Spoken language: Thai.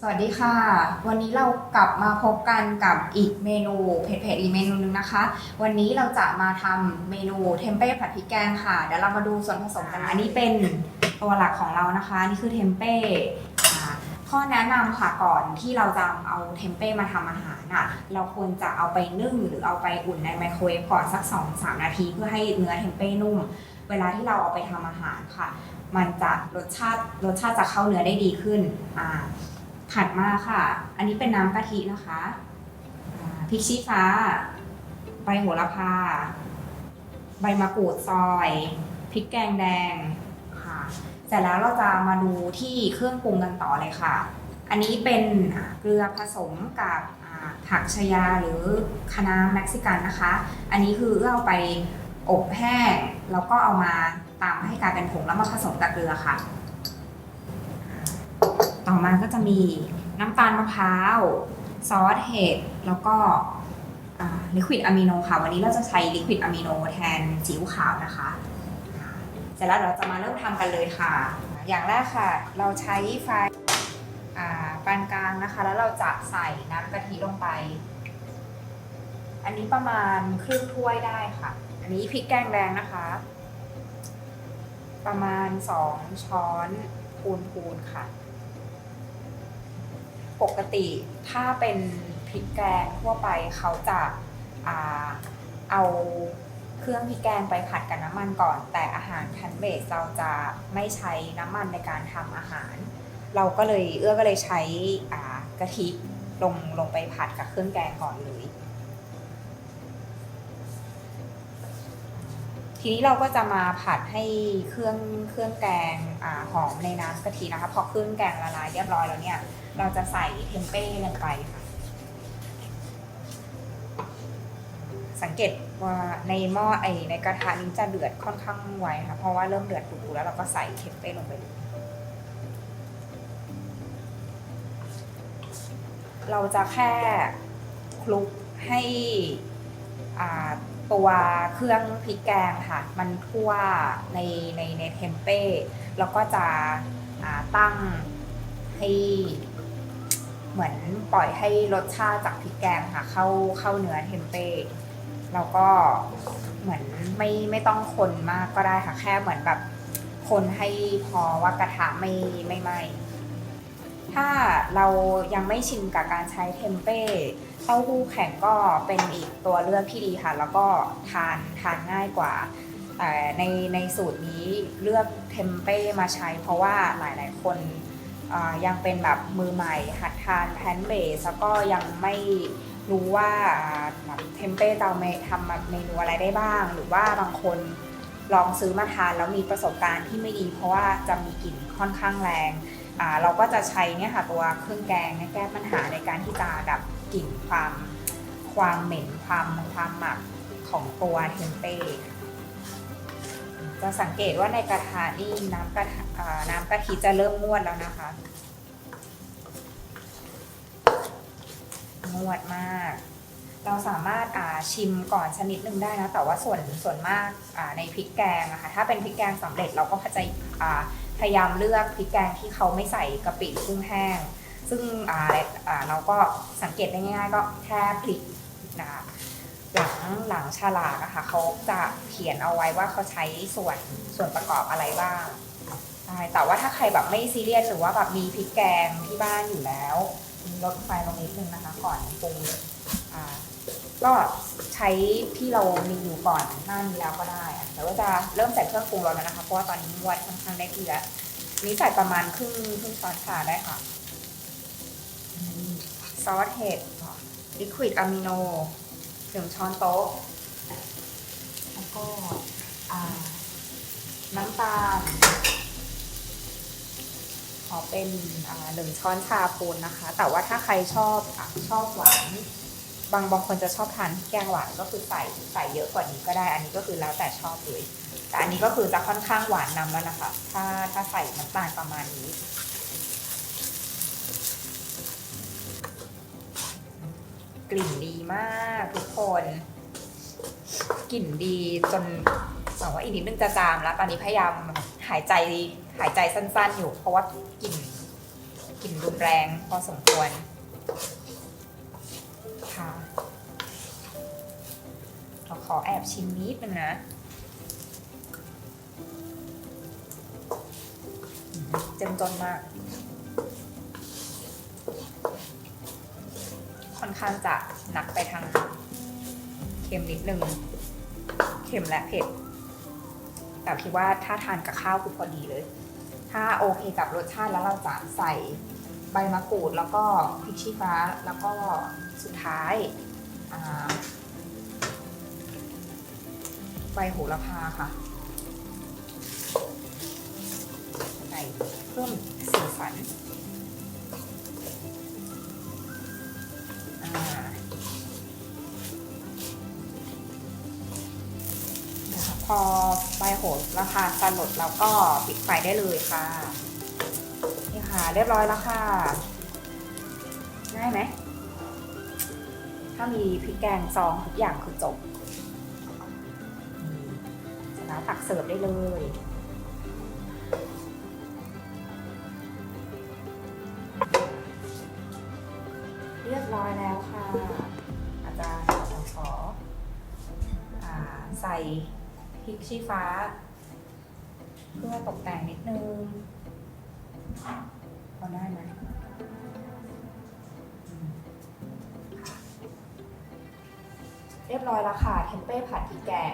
สวัสดีค่ะ วันนี้เรากลับมาพบกันกับอีกเมนูเผ็ดๆอีกเมนูหนึงนะคะ วันนี้เราจะมาทำเมนูเทมเป้ผัดพริกแกงค่ะเดี๋ยวเรามาดูส่วนผสมกันอันนี้เป็นตัวหลักของเรานะคะนี่คือเทมเป้อ่าข้อแนะนำค่ะก่อนที่เราจะเอาเทมเป้มาทำอาหารอะเราควรจะเอาไปนึ่งหรือเอาไปอุ่นในไมโครเวฟก่อนสัก 2-3 นาที เพื่อให้เนื้อเทมเป้นุ่ม เวลาที่เราเอาไปทำอาหารค่ะ มันจะรสชาติรสชาติจะเข้าเนื้อได้ดีขึ้นอ่า ถัดมาค่ะ อันนี้เป็นน้ำกะทินะคะพริกชี้ฟ้า ใบโหระพา ใบมะกรูดซอยพริกแกงแดงค่ะเสร็จแล้วเราจะมาดูที่เครื่องปรุงกันต่อเลยค่ะ อันนี้เป็นเกลือผสมกับผักชยาหรือคะน้าเม็กซิกันนะคะ อันนี้คือเออเอาไปอบแห้งแล้วก็เอามาตามให้กลายเป็นผงแล้วมาผสมกับเกลือค่ะ ต่อมาก็จะมีน้ำตาลมะพร้าวซอสเห็ดแล้วก็ลิควิดอะมิโนค่ะ วันนี้เราจะใช้ลิควิดอะมิโนแทนซีอิ๊วขาวนะคะเสร็จแล้วเราจะมาเริ่มทำกันเลยค่ะ อย่างแรกค่ะ เราใช้ไฟปานกลางนะคะ แล้วเราจะใส่น้ำกะทิลงไป อันนี้ประมาณครึ่งถ้วยได้ค่ะ อันนี้พริกแกงแดงนะคะ ประมาณสองช้อนพูนๆค่ะ ปกติถ้าเป็นพริกแกงทั่วไปเขาจะอาเอาเครื่องพริกแกงไปผัดกับน้ำมันก่อน แต่อาหารแพนเบสเราจะไม่ใช้น้ำมันในการทำอาหาร เราก็เลยเอื้อก็เลยใช้กะทิลงลงไปผัดกับเครื่องแกงก่อนเลย ทีนี้เราก็จะมาผัดให้เครื่องเครื่องแกงอหอมในน้ำกะทินะคะ พอเครื่องแกงละลายเรียบร้อยแล้วเนี่ย เราจะใส่เทมเป้ลงไปค่ะ สังเกตว่าในหม้อไอในกระทะนี้จะเดือดค่อนข้างไวนะคะเพราะว่าเริ่มเดือดปุดๆแล้วเราก็ใส่เทมเป้ลงไปเลยเราจะแค่คลุกให้อ่า ตัวเครื่องพริกแกงค่ะ มันทั่วในในในเทมเป้แล้วก็จะตั้งให้เหมือนปล่อยให้รสชาติจากพริกแกงค่ะ เข้าเข้าเนื้อเทมเป้แล้วก็เหมือนไม่ไม่ต้องคนมากก็ได้ค่ะ แค่เหมือนแบบคนให้พอว่ากระทะไม่ไม่ไหม้ ถ้าเรายังไม่ชินกับการใช้เทมเป้เต้าหู้แข็งก็เป็นอีกตัวเลือกที่ดีค่ะ แล้วก็ทานทานง่ายกว่า แต่ในในสูตรนี้เลือกเทมเป้มาใช้ เพราะว่าหลายๆ คนยังเป็นแบบมือใหม่ หัดทานแพนเบสแล้วก็ยังไม่รู้ว่าแบบเทมเป้เราทำเมนูอะไรได้บ้าง หรือว่าบางคน ลองซื้อมาทานแล้วมีประสบการณ์ที่ไม่ดี เพราะว่าจะมีกลิ่นค่อนข้างแรงอ่าเราก็จะใช้เนี่ยค่ะตัวเครื่องแกงแก้ปัญหาในการที่จะดับกลิ่นความความเหม็นความความหมักของตัวเทมเป้จะสังเกตว่าในกระทะนี่น้ำกระทะน้ำกะทิจะเริ่มงวดแล้วนะคะ งวดมาก เราสามารถชิมก่อนชนิดหนึ่งได้นะแต่ว่าส่วนส่วนมากในพริกแกงอะค่ะถ้าเป็นพริกแกงสำเร็จเราก็พยายาพยายามเลือกพริกแกงที่เขาไม่ใส่กะปิกุ้งแห้ง ซึ่งเราก็สังเกตได้ง่าย ๆ ก็แค่พริกนะคะหลังหลังฉลากอะค่ะเขาจะเขียนเอาไว้ว่าเขาใช้ส่วนส่วนประกอบอะไรบ้างใช่แต่ว่าถ้าใครแบบไม่ซีเรียสหรือว่าแบบมีพริกแกงที่บ้านอยู่แล้วลดไฟลงนิดนึงนะคะ ก่อนปรุง ก็ใช้ที่เรามีอยู่ก่อนหน้านี้แล้วก็ได้อะแต่ว่าจะเริ่มใส่เครื่องปรุงแล้วนะคะ เพราะว่าตอนนี้นวดค่อนข้างได้ที่แล้วนี้ใส่ประมาณครึ่งครึ่งช้อนชาได้ค่ะ ซอสเห็ดลิควิดอะมิโนหนึ่งช้อนโต๊ะ แล้วก็น้ำตาล ขอเป็นหนึ่งช้อนชาปูนนะคะ แต่ว่าถ้าใครชอบอชอบหวาน บางบางคนจะชอบทานแกงหวานก็คือใส่ใส่เยอะกว่านี้ก็ได้ อันนี้ก็คือแล้วแต่ชอบเลยแต่อันนี้ก็คือจะค่อนข้างหวานนำแล้วนะคะ ถ้าถ้าใส่น้ำตาลประมาณนี้ กลิ่นดีมากทุกคน กลิ่นดีจนบอกว่าอีกนิดนึงจะจามแล้ว ตอนนี้พยายามหายใจหายใจสั้นๆอยู่ เพราะว่ากลิ่นกลิ่นลิ่นรุนแรงพอสมควร ค่ะเราขอแอบชิมนิดนึงนะ เจ้มจนมาก ค่อนข้างจะหนักไปทางเค็มนิดนึง เค็มและเผ็ด แต่คิดว่าถ้าทานกับข้าวคือพอดีเลย ถ้าโอเคกับรสชาติแล้วเราจะใส่ บมะกรูดแล้วก็พริกชี้ฟ้าแล้วก็สุดท้ายาใบโหระพาค่ะใส่เพิ่มสีสันนะคะพอใบโหระพาสลดแล้วก็ปิดไฟได้เลยค่ะ ค่ะ เรียบร้อยแล้วค่ะ ง่ายไหม ถ้ามีพริกแกงซองทุกอย่างคือจบอืมเสร็จแล้วตักเสิร์ฟได้เลยเรียบร้อยแล้วค่ะ อาจารย์ขอขออาใส่พริกชี้ฟ้า เพื่อตกแต่งนิดนึง พอได้ไหมเรียบร้อยแล้วค่ะ เทมเป้ผัดพริกแกง